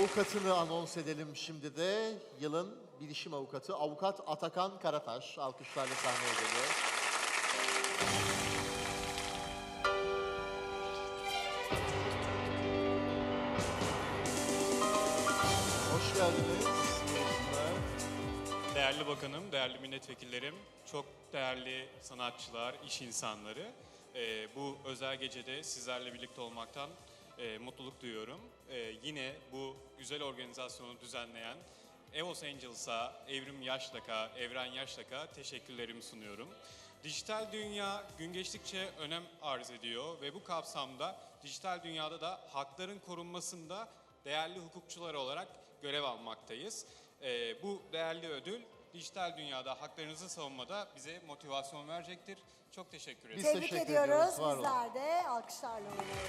avukatını anons edelim şimdi de. Yılın bilişim avukatı avukat Atakan Karataş alkışlarla sahneye geliyor. Hoş geldiniz. Değerli bakanım, değerli milletvekillerim, çok değerli sanatçılar, iş insanları. Ee, bu özel gecede sizlerle birlikte olmaktan e, mutluluk duyuyorum. Ee, yine bu güzel organizasyonu düzenleyen EOS Angels'a, Evrim Yaşlak'a, Evren Yaşlak'a teşekkürlerimi sunuyorum. Dijital dünya gün geçtikçe önem arz ediyor ve bu kapsamda dijital dünyada da hakların korunmasında değerli hukukçular olarak görev almaktayız. Ee, bu değerli ödül dijital dünyada haklarınızı savunmada bize motivasyon verecektir. Çok teşekkür ederim. Biz Tebrik teşekkür ediyoruz. ediyoruz, var olun. Bizler de alkışlarla uğurluyoruz.